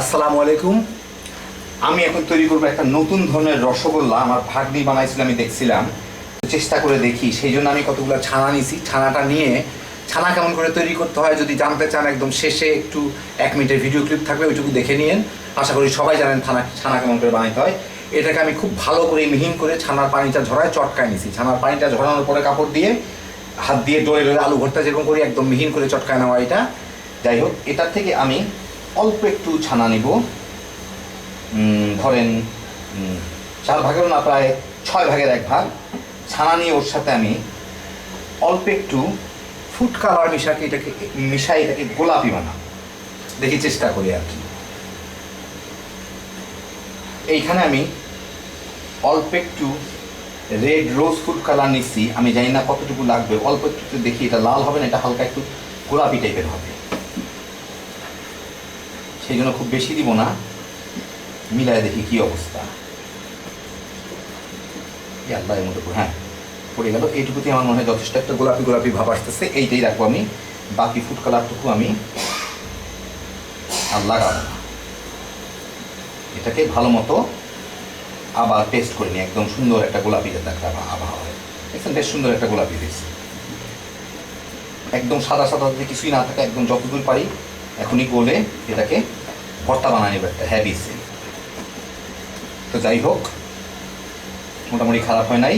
আসসালামু আলাইকুম। আমি এখন তৈরি করব একটা নতুন ধরনের রসগোল্লা। আমার ভাগ্নি বানাইছিল, আমি দেখছিলাম। চেষ্টা করে দেখি। সেই জন্য আমি কতগুলো ছানা নিছি ছানাটা নিয়ে ছানা কেমন করে তৈরি করতে হয় যদি জানতে চান, একদম শেষে একটু এক মিনিটের ভিডিও ক্লিপ থাকবে ওইটুকু দেখে নিন আশা করি সবাই জানেন ছানা ছানা কেমন করে বানাইতে হয়। এটাকে আমি খুব ভালো করে মিহিন করে ছানার পানিটা ঝরায় চটকায় নিছি ছানার পানিটা ঝরানোর পরে কাপড় দিয়ে হাত দিয়ে ডলে ডলে আলু ভর্তা যেরকম করি, একদম মিহিন করে চটকায় নেওয়া এটা। যাই হোক, এটার থেকে আমি অল্প একটু ছানা নিব। ধরেন চার ভাগেরও না, প্রায় ছয় ভাগের এক ভাগ। ছানা নিয়ে ওর সাথে আমি অল্প একটু ফুড কালার মিশাকে, এটাকে, মিশাই এটাকে গোলাপি বানাবো। দেখি চেষ্টা করি আর কি। এইখানে আমি অল্প একটু রেড রোজ ফুড কালার নিচ্ছি আমি জানি না কতটুকু লাগবে। অল্প একটু দেখি এটা লাল হবে না, এটা হালকা একটু গোলাপি টাইপের হবে। সেই জন্য খুব বেশি দিব না। মিলায় দেখি কি অবস্থা। আল্লাহ এর মতো হ্যাঁ পড়ে গেল। এইটুকুতে আমার মনে হয় যথেষ্ট। একটা গোলাপি গোলাপি ভাব আসতেছে, এইটাই রাখব আমি। বাকি ফুড কালারটুকু আমি আর লাগাবো না এটাকে ভালো মতো আবার পেস্ট করে নিই। একদম সুন্দর একটা গোলাপি একটা আবহাওয়া। দেখছেন, বেশ সুন্দর একটা গোলাপি দিয়েছি একদম সাদা সাদা কিছুই না থাকে, একদম যতদূর পারি, এখনই গোলে এটাকে ভর্তা বানায় নেবে একটা হ্যাভি সিন তো যাই হোক, মোটামুটি খারাপ হয় নাই।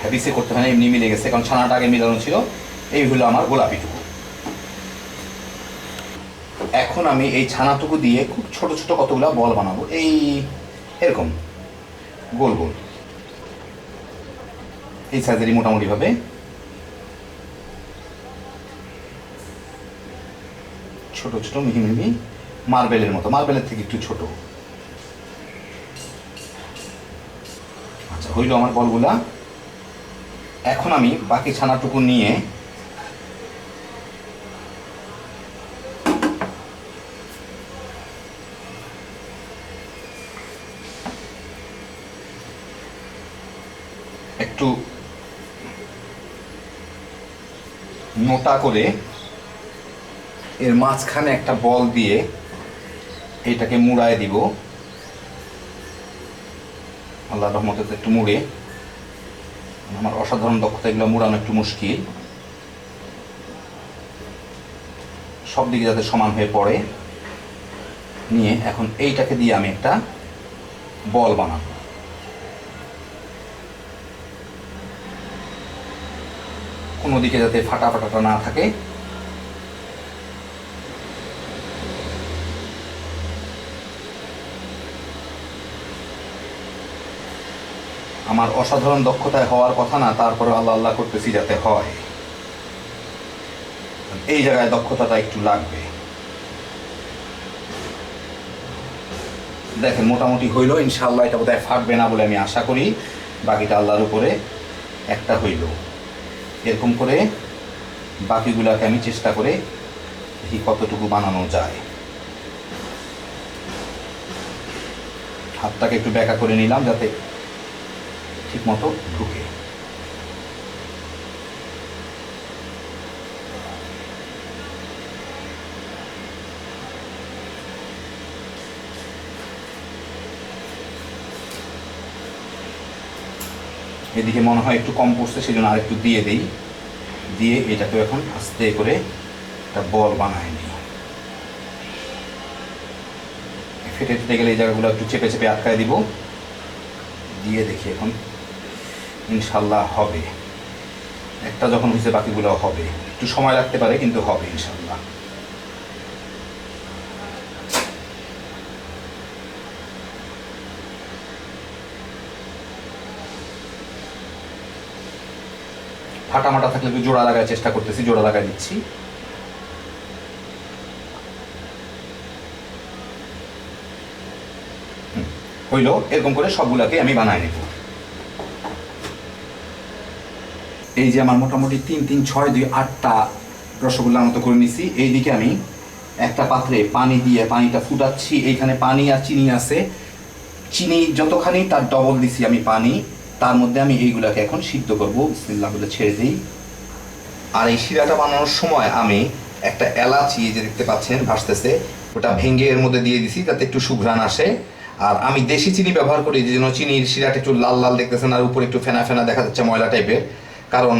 হ্যাবিসে করতে হয় না এমনি মিলে গেছে। কারণ ছানাটা আগে মিলানো ছিল। এই হলো আমার গোলাপিটুকু। এখন আমি এই ছানাটুকু দিয়ে খুব ছোট ছোট কতগুলো বল বানাবো। এই এরকম, গোল গোল। এই সাইজেরই মোটামুটি ভাবে ছোট ছোট, মিহি মিহি। মার্বেলের মতো। মার্বেলের থেকে একটু ছোট। আচ্ছা হইল আমার বলগুলা। এখন আমি বাকি ছানাটুকু নিয়ে একটু মোটা করে এর মাঝখানে একটা বল দিয়ে এটাকে মুড়ায় দিব। আল্লাহ রহমতে একটু মুড়ে। আমার অসাধারণ দক্ষতা, এগুলো মুড়ানো একটু মুশকিল। সব দিকে যাতে সমান হয়ে পড়ে। নিয়ে এখন এইটাকে দিয়ে আমি একটা বল বানাবো। কোনো দিকে যাতে ফাটা ফাটাটা না থাকে। আমার অসাধারণ দক্ষতায় হওয়ার কথা না তারপরে আল্লাহ আল্লাহ করতেছি যাতে হয়। এই জায়গায় দক্ষতাটা একটু লাগবে। দেখেন, মোটামুটি হইল, ইনশাআল্লাহ এটা বোধহয় ফাটবে না বলে আমি আশা করি। বাকিটা আল্লাহর উপরে একটা হইল। এরকম করে বাকিগুলাকে আমি চেষ্টা করে দেখি কতটুকু বানানো যায়। হাতটাকে একটু ব্যাকা করে নিলাম যাতে ঠিক মতো ঢুকে। এদিকে মনে হয় একটু কম পড়ছে সেই জন্য আরেকটু দিয়ে দিই। দিয়ে এটাকে এখন আস্তে করে একটা বল বানায় নিই। ফেটে ফেটে গেলে এই জায়গাগুলো একটু চেপে চেপে আটকায় দিব। দিয়ে দেখি এখন ইনশাল্লাহ হবে। একটা যখন হয়েছে, বাকিগুলো হবে। একটু সময় লাগতে পারে, কিন্তু হবে ইনশাল্লাহ। ফাটা মাটা থাকলে একটু জোড়া লাগার চেষ্টা করতেছি, জোড়া লাগাই দিচ্ছি। হইল, এরকম করে সবগুলাকে আমি বানায় নেব। এই যে আমার মোটামুটি তিন তিন, ছয়, দুই, আটটা রসগোল্লার মতো করে নিছি। এইদিকে আমি একটা পাত্রে পানি দিয়ে পানিটা ফুটাচ্ছি। এইখানে পানি আর চিনি আছে। চিনি যতখানি, তার ডবল দিছি আমি পানি। তার মধ্যে আমি এইগুলাকে এখন সিদ্ধ করব। বিসমিল্লাহ বলে ছেড়ে দিই। আর এই শিরাটা বানানোর সময় আমি একটা এলাচি যে দেখতে পাচ্ছেন, ভাসতেছে, ওটা ভেঙে এর মধ্যে দিয়ে দিছি যাতে একটু সুঘ্রাণ আসে। আর আমি দেশি চিনি ব্যবহার করি যে জন্য চিনির শিরাটা একটু লাল লাল দেখতেছেন, আর উপরে একটু ফেনা ফেনা দেখা যাচ্ছে ময়লা টাইপের কারণ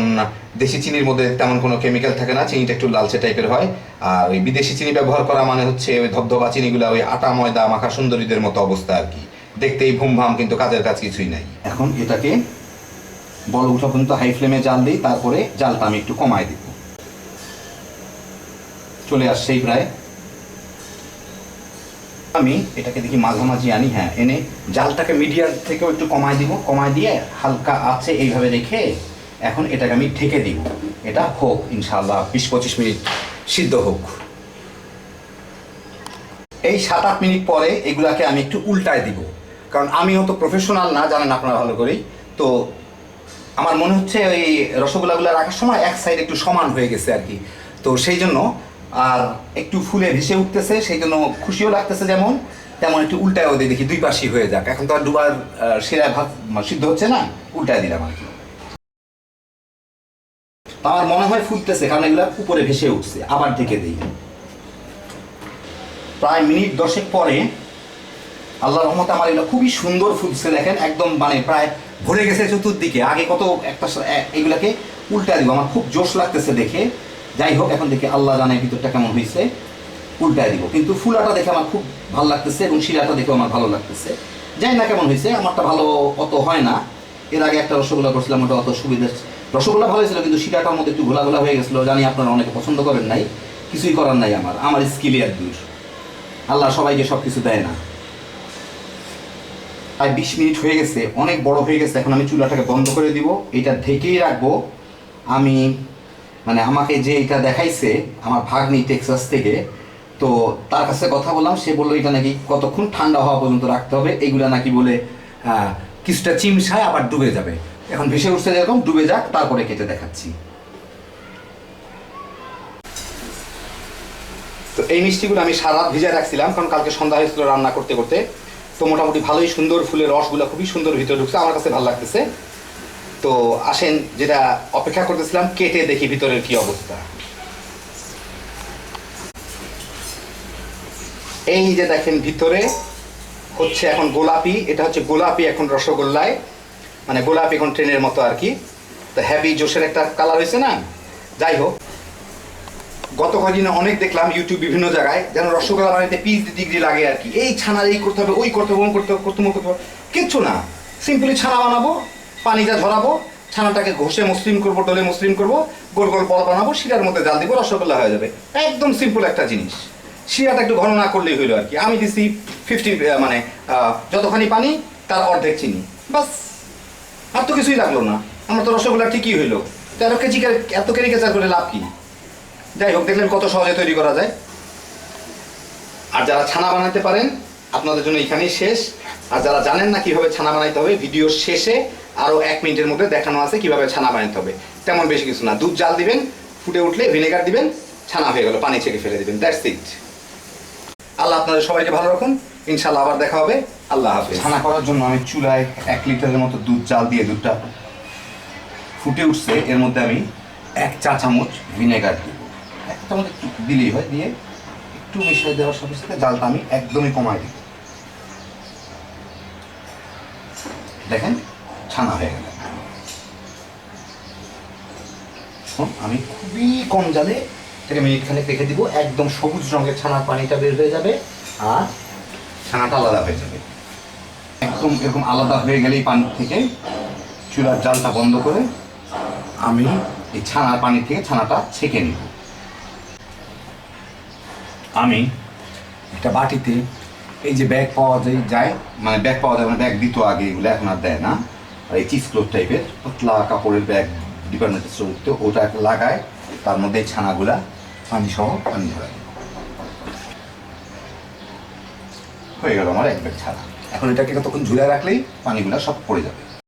দেশি চিনির মধ্যে তেমন কোনো কেমিক্যাল থাকে না, চিনিটা একটু লালচে টাইপের হয়। আর ওই বিদেশি চিনি ব্যবহার করা মানে হচ্ছে ওই ধবধবা চিনিগুলো ওই আটা, ময়দা, মাখা সুন্দরীদের মতো অবস্থা আর কি। দেখতেই ভুম ভাম কিন্তু কাজের কাজ কিছুই নাই। এখন এটাকে বল উঠা পর্যন্ত হাই ফ্লেমে জাল দিই, তারপরে জালটা আমি একটু কমায় দিব। চলে আসছেই প্রায়। আমি এটাকে দেখি মাঝামাঝি আনি হ্যাঁ এনে জালটাকে মিডিয়ার থেকেও একটু কমায় দিব। কমায় দিয়ে হালকা আছে এইভাবে রেখে এখন এটাকে আমি ঢেকে দিব। এটা হোক, ইনশাআল্লাহ, বিশ পঁচিশ মিনিট সিদ্ধ হোক। এই সাত আট মিনিট পরে এগুলাকে আমি একটু উল্টায় দিব। কারণ আমিও তো প্রফেশনাল না, জানেন আপনারা ভালো করেই। তো আমার মনে হচ্ছে ওই রসগোল্লাগুলো রাখার সময় এক সাইড একটু সমান হয়ে গেছে আর কি। তো সেই জন্য আর একটু ফুলে ভেসে উঠতেছে, সেই জন্য খুশিও লাগতেছে যেমন, তেমন একটু উল্টায়ও দিয়ে দেখি, দুই পাশেই হয়ে যাক। এখন তো আর দুবার শিরায় ভাত মানে সিদ্ধ হচ্ছে না, উল্টায় দিলাম আর কি। আমার মনে হয় ফুলতেছে কারণ এগুলো উপরে ভেসে উঠছে, আবার ঢেকে দিই প্রায় মিনিট দশেক পরে আল্লাহ রহমতে আমার এগুলো খুবই সুন্দর ফুলছে দেখেন, একদম মানে প্রায় ভরে গেছে চতুর্দিকে। আগে কত একটা এগুলাকে উল্টা দিব, আমার খুব জোশ লাগতেছে দেখে। যাই হোক, এখন দেখে আল্লাহ জানে ভিতরটা কেমন হয়েছে উল্টায় দিব। কিন্তু ফুলাটা দেখে আমার খুব ভালো লাগতেছে এবং শিরাটা দেখে আমার ভালো লাগতেছে। যাই না কেমন হয়েছে আমারটা ভালো অত হয় না। এর আগে একটা রসগোল্লা করছিলাম, ওটা অত সুবিধা রসগোল্লা ভালো হয়েছিল কিন্তু শিরাটার মধ্যে একটু ঘোলা ঘোলা হয়ে গেছিল, জানি আপনারা অনেকে পছন্দ করেন নাই। কিছুই করার নাই আমার আমার স্কিলে আর দূর আল্লাহ সবাইকে সব কিছু দেয় না। প্রায় বিশ মিনিট হয়ে গেছে, অনেক বড় হয়ে গেছে, এখন আমি চুলাটাকে বন্ধ করে দিব। এটা ঢেকেই রাখব। আমি মানে আমাকে যে এটা দেখাইছে, আমার ভাগ্নি টেক্সাস থেকে, তো তার কাছে কথা বললাম, সে বলল, এটা নাকি কতক্ষণ ঠান্ডা হওয়া পর্যন্ত রাখতে হবে? এগুলা নাকি বলে কিছুটা চিমসায় আবার ডুবে যাবে। এখন ভেসে উঠছে যেরকম, ডুবে যাক, তারপরে কেটে দেখাচ্ছি। তো এই মিষ্টিগুলো আমি সারা রাত ভিজায় রাখছিলাম, কারণ কালকে সন্ধ্যা হয়েছিল রান্না করতে করতে। তো মোটামুটি ভালোই সুন্দর ফুলের রসগুলো খুবই সুন্দর ভিতরে ঢুকছে, আমার কাছে ভালো লাগতেছে। তো আসেন, যেটা অপেক্ষা করতেছিলাম, কেটে দেখি ভিতরের কি অবস্থা। এই যে দেখেন ভিতরে হচ্ছে এখন গোলাপি, এটা হচ্ছে গোলাপি এখন রসগোল্লায় মানে গোলাপি এখন ট্রেনের মতো আর কি। তো হ্যাভি জোশের একটা কালার হয়েছে না? যাই হোক গত কদিনে অনেক দেখলাম ইউটিউব বিভিন্ন জায়গায় যেন রসগোল্লা বানাইতে পিএইচডি ডিগ্রি লাগে আর কি। এই ছানার এই করতে হবে, ওই করতে হবে করতে হবে, করতে করতে হবে, কিচ্ছু না। সিম্পলি ছানা বানাবো পানিটা ধরাবো, ছানাটাকে ঘষে মসৃণ করব, ডলে মসৃণ করব, গোল গোল বল বানাবো, শিরার মধ্যে জাল দিব, রসগোল্লা হয়ে যাবে। একদম সিম্পল একটা জিনিস। শিরাটা একটু ঘন না করলেই হইল আর কি। আমি দিছি ফিফটি মানে যতখানি পানি, তার অর্ধেক চিনি। বাস। আর তো কিছুই লাগল না। আমার তো রসগোল্লা ঠিকই হইল। তেরো কেজি এত কেজি কেচার করে লাভ কি? যাই হোক, দেখলেন কত সহজে তৈরি করা যায়। আর যারা ছানা বানাতে পারেন, আপনাদের জন্য এখানেই শেষ। আর যারা জানেন না কীভাবে ছানা বানাইতে হবে, ভিডিওর শেষে আরও এক মিনিটের মধ্যে দেখানো আছে কীভাবে ছানা বানাইতে হবে। তেমন বেশি কিছু না। দুধ জাল দিবেন, ফুটে উঠলে ভিনেগার দিবেন, ছানা হয়ে গেল, পানি ছেঁকে ফেলে দিবেন। দ্যাটস ইট আল্লাহ আপনাদের সবাইকে ভালো রাখুন। ইনশাল্লাহ আবার দেখা হবে। আল্লাহ হাফিজ। ছানা করার জন্য আমি চুলায় এক লিটারের মতো দুধ, জাল দিয়ে দুধটা ফুটে উঠছে। এর মধ্যে আমি এক চা চামচ ভিনেগার দিব। এক চামচ একটু দিলেই হয়, দিয়ে একটু মিশিয়ে দেওয়ার সাথে সাথে জালটা আমি একদমই কমাই দিই দেখেন, ছানা হয়ে গেল। আমি খুবই কম জালে থেকে মিনিট খানেক রেখে দিব, একদম সবুজ রঙের ছানার পানিটা বের হয়ে যাবে আর ছানাটা আলাদা হয়ে যাবে। একদম এরকম আলাদা হয়ে গেলেই পানি থেকে চুলার জালটা বন্ধ করে আমি এই ছানার পানি থেকে ছানাটা ছেঁকে নিব। আমি একটা বাটিতে এই যে ব্যাগ পাওয়া যায় যায় মানে ব্যাগ পাওয়া যায় মানে ব্যাগ দিত আগে, এগুলো এখন আর দেয় না। এই চিজ ক্লোথ টাইপের পাতলা কাপড়ের ব্যাগ ডিপার্টমেন্টের স্টোর ওটা লাগায় তার মধ্যে ছানাগুলা পানি সহ পানি ঝরায় হয়ে গেল আমার এক ব্যাগ ছানা। এখন এটাকে কতক্ষণ ঝুলে রাখলেই পানিগুলা সব পড়ে যাবে।